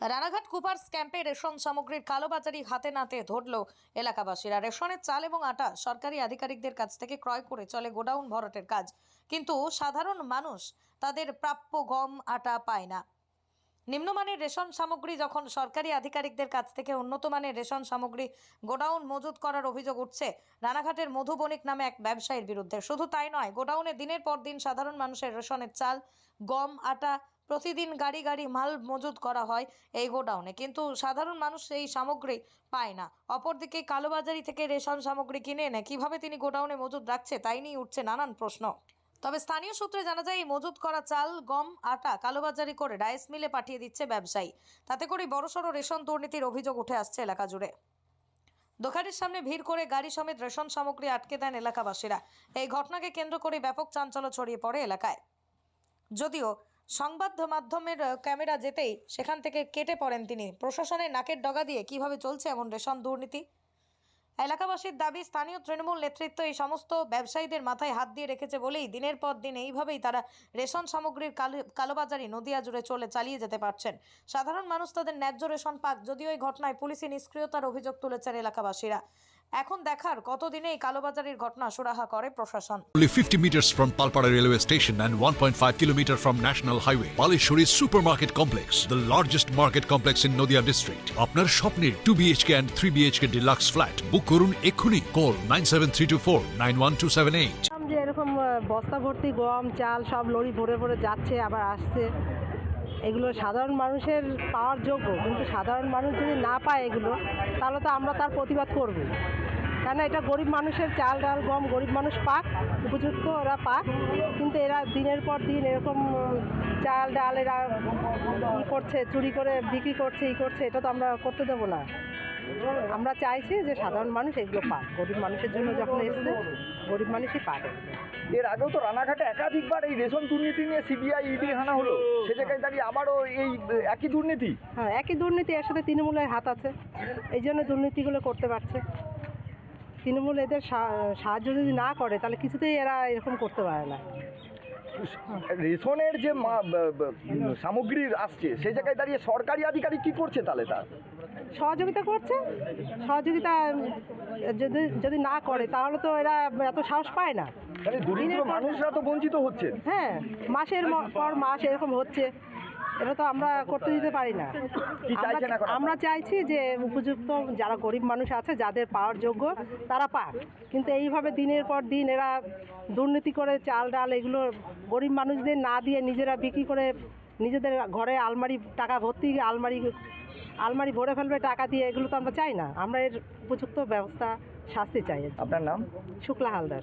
Ranaghat Cooper's ক্যাম্পে ration সামগ্রীর কালোবাজারি হাতে নাতে ধরল এলাকাবাসীরা। রেশনের চাল এবং আটা সরকারি আধিকারিকদের কাছ থেকে ক্রয় করে চলে গোডাউন ভরটের কাজ। কিন্তু সাধারণ মানুষ তাদের প্রাপ্য গম, আটা পায় না। নিম্নমানের রেশন সামগ্রী যখন সরকারি আধিকারিকদের কাছ থেকে উন্নত মানের রেশন সামগ্রী গোডাউন মজুত করার অভিযোগ উঠছে, রানাঘাটের মধু বণিক নামে এক ব্যবসায়ীর বিরুদ্ধে। শুধু তাই নয়, গোডাউনে দিনের পর দিন সাধারণ মানুষের রেশনের চাল, গম, আটা প্রতিদিন গাড়ি গাড়ি মাল মজুত করা হয় এই গোডাউনে। কিন্তু সাধারণ মানুষ এই সামগ্রী পায় না। অপরদিকে কালোবাজারি থেকে রেশন সামগ্রী কিনে এনে কীভাবে তিনি গোডাউনে মজুত রাখছে তাই নিয়ে উঠছে নানান প্রশ্ন। তবে স্থানীয় সূত্রে জানা যায়, এই মজুত করা চাল, গম, আটা কালোবাজারি করে রাইস মিলে পাঠিয়ে দিচ্ছে ব্যবসায়ী। তাতে করে বড়সড় রেশন দুর্নীতির অভিযোগ উঠে আসছে এলাকা জুড়ে। দোকানের সামনে ভিড় করে গাড়ি সমেত রেশন সামগ্রী আটকে দেন এলাকাবাসীরা। এই ঘটনাকে কেন্দ্র করে ব্যাপক চাঞ্চল্য ছড়িয়ে পড়ে এলাকায়। যদিও সংবাদ মাধ্যমের ক্যামেরা যেতেই সেখান থেকে কেটে পড়েন তিনি। প্রশাসনের নাকের ডগা দিয়ে কীভাবে চলছে এমন রেশন দুর্নীতি? এলাকাবাসীর দাবি, স্থানীয় তৃণমূল নেতৃত্ব এই সমস্ত ব্যবসায়ীদের মাথায় হাত দিয়ে রেখেছে বলেই দিনের পর দিন এইভাবেই তারা রেশন সামগ্রীর কালো- কালোবাজারি নদিয়া জুড়ে চলে, চালিয়ে যেতে পারছেন। সাধারণ মানুষ তাদের ন্যায্য রেশন পাক, যদিও এই ঘটনায় পুলিশি নিষ্ক্রিয়তার অভিযোগ তুলেছেন এলাকাবাসীরা। এখন দেখার কতদিনে এই কালোবাজারির ঘটনা সুরাহা করে প্রশাসন Only 50 meters from Palpara railway station and 1.5 kilometer from National Highway, Palishuri Supermarket Complex, the largest market complex in Noida district. আপনার স্বপ্নের 2 BHK and 3 BHK deluxe flat বুক করুন এক্ষুনি কল 97324 91278 যে এরকম বস্তা ভর্তি গম চাল সব লরি ভরে ভরে যাচ্ছে আবার আসছে এগুলো সাধারণ মানুষের পাওয়ার যোগ্য, কিন্তু সাধারণ মানুষ যদি না পায় এগুলো, তাহলে তো আমরা তার প্রতিবাদ করব। কেন এটা গরিব মানুষের চাল, ডাল, গম, গরিব মানুষ পাক, উপযুক্ত ওরা পাক, কিন্তু এরা দিনের পর দিন এরকম চাল, ডাল এরা ই করছে, চুরি করে বিক্রি করছে, ই করছে, এটা তো আমরা করতে দেবো না। আমরা চাইছি যে সাধারণ মানুষ এগুলো পাক, গরিব মানুষের জন্য যখন এসছে গরিব মানুষই এগুলো। এর আগেও তো রানাঘাটে একাধিকবার এই রেশন দুর্নীতি নিয়ে সিবিআই ইডি হানা হলো। সে জায়গায় দাঁড়িয়ে আবারও এই একই দুর্নীতি? হ্যাঁ একই দুর্নীতি এর সাথে তৃণমূলের হাত আছে। এই জন্য দুর্নীতিগুলো করতে পারছে। তৃণমূল এদের সাহায্য যদি না করে তাহলে কিছুতেই এরা এরকম করতে পারে না। রেশনের যে সামগ্রী আসছে সে জায়গায় দাঁড়িয়ে সরকারি আধিকারিক কি করছে তাহলে তার? সহযোগিতা করছে? সহযোগিতা যদি যদি না করে তাহলে তো এরা এত সাহস পায় না। মানে মানুষরা তো বঞ্চিত হচ্ছে। হ্যাঁ মাসের পর মাস এরকম হচ্ছে। এটা তো আমরা করতে দিতে পারি না। আমরা- আমরা চাইছি যে উপযুক্ত যারা গরিব মানুষ আছে যাদের পাওয়ার যোগ্য তারা পাক। কিন্তু এইভাবে দিনের পর দিন এরা দুর্নীতি করে চাল ডাল এগুলো গরিব মানুষদের না দিয়ে নিজেরা বিক্রি করে নিজেদের ঘরে আলমারি টাকা ভর্তি আলমারি আলমারি ভরে ফেলবে টাকা দিয়ে এগুলো তো আমরা চাই না। আমরা এর উপযুক্ত ব্যবস্থা শাস্তি চাই। আপনার নাম? শুক্লা হালদার।